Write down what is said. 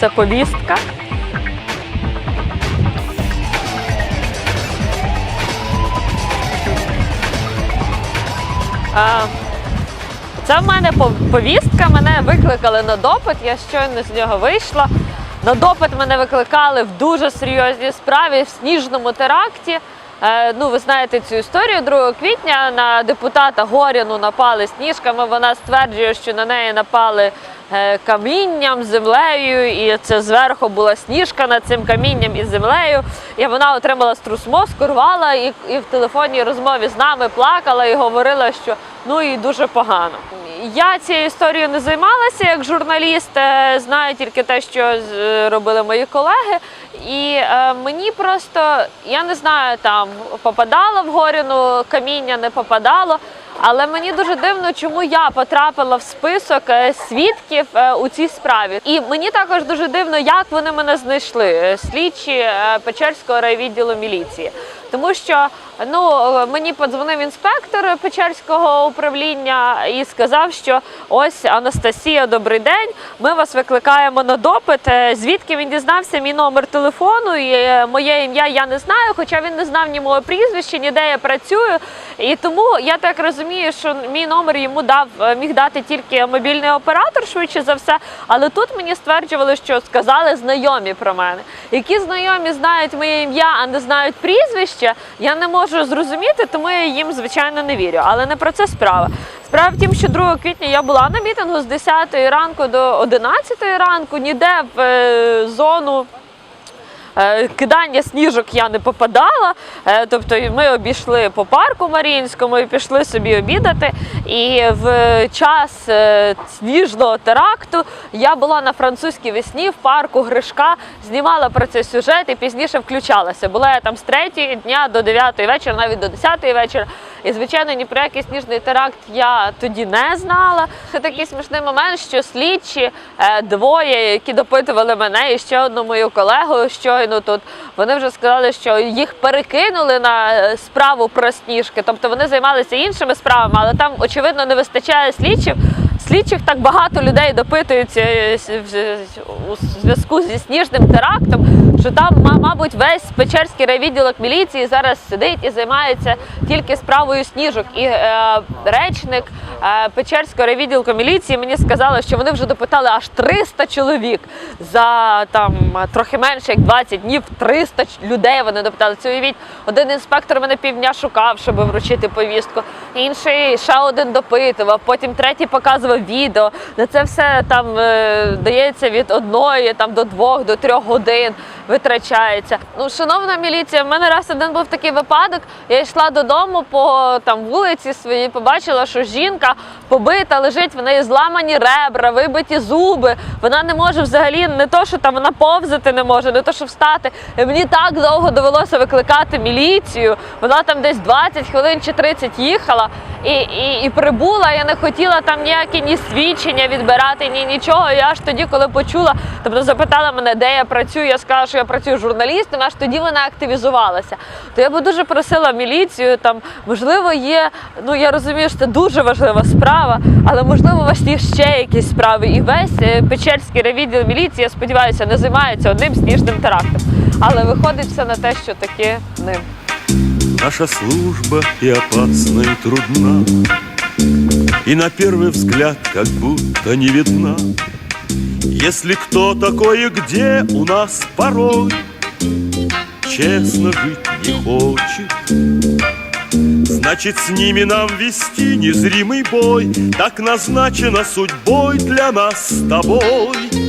Це повістка. Це в мене повістка. Мене викликали на допит. Я щойно з нього вийшла. На допит мене викликали в дуже серйозній справі в сніжному теракті. Е, ну, ви знаєте цю історію. 2 квітня на депутата Горяну напали сніжками. Вона стверджує, що на неї напали камінням, землею, і це зверху була сніжка над цим камінням і землею. І вона отримала струс мозку, рвала і, і в телефонній розмові з нами плакала і говорила, що ну і дуже погано. Я цією історією не займалася як журналіст, е, знаю тільки те, що робили мої колеги. І е, мені просто я не знаю, там попадало в горіну каміння, не попадало. Але мені дуже дивно, чому я потрапила в список е, свідків е, у цій справі. І мені також дуже дивно, як вони мене знайшли, е, слідчі Печерського райвідділу міліції. Тому що ну е, мені подзвонив інспектор Печерського управління і сказав, що ось Анастасія, добрий день. Ми вас викликаємо на допит. Е, Звідки він дізнався мій номер телефону і е, моє ім'я я не знаю, хоча він не знав ні мого прізвища, ні де я працюю. І тому я так розумію, що мій номер йому дав міг дати тільки мобільний оператор, швидше за все. Але тут мені стверджували, що сказали знайомі про мене. Які знайомі знають моє ім'я, а не знають прізвище, я не можу зрозуміти, тому я їм звичайно не вірю. Але не про це справа. Справа в тім, що 2 квітня я була на мітингу з 10 ранку до 11 ранку, ніде в е, зону. Е, Кидання сніжок я не попадала. Е, Тобто ми обійшли по парку Маріїнському і пішли собі обідати. І в час е, сніжного теракту я була на французькій весні в парку Гришка, знімала про цей сюжет і пізніше включалася. Була я там з 3 дня до 9 вечора, навіть до 10 вечора. І звичайно, ні про який сніжний теракт я тоді не знала. Це такий смішний момент, що слідчі е, двоє, які допитували мене і ще одну мою колегу щойно тут. Вони вже сказали, що їх перекинули на е, справу про сніжки. Тобто вони займалися іншими справами, але там очевидно не вистачає слідчів. Слідчих так багато людей допитуються е, у зв'язку зі сніжним терактом, що там, ма- мабуть, весь Печерський райвідділок міліції зараз сидить і займається тільки справою сніжок. І е, речник е, Печерського райвідділку міліції мені сказали, що вони вже допитали аж 300 чоловік за там трохи менше як 20 днів. 300 людей вони допитали. Це уявіть, один інспектор мене півдня шукав, щоб вручити повістку. Інший ще один допитував, потім третій показував відео. На це все там е, дається від одної там до двох, до трьох годин витрачається. Ну, шановна міліція, в мене раз один був такий випадок. Я йшла додому по там вулиці своїй, побачила, що жінка побита, лежить, в неї зламані ребра, вибиті зуби. Вона не може взагалі не то, що там вона повзати не може, не то, що встати. І мені так довго довелося викликати міліцію. Вона там десь 20 хвилин чи 30 їхала і, і, і прибула. Я не хотіла там ніякі ні свідчення відбирати, ні нічого. Я аж тоді, коли почула, тобто запитала мене, де я працюю. Я сказала, що я працюю журналістом, аж тоді вона активізувалася. То я би дуже просила міліцію. Там можливо є. Ну я розумію, що це дуже важлива справа, але можливо у вас є ще якісь справи. І весь е, Печерський райвідділ міліції, я сподіваюся, не займається одним сніжним терактом. Але виходить все на те, що таки ним. Наша служба и опасна, и трудна, И на первый взгляд как будто не видна. Если кто такой и где у нас порой Честно жить не хочет, Значит, с ними нам вести незримый бой Так назначено судьбой для нас с тобой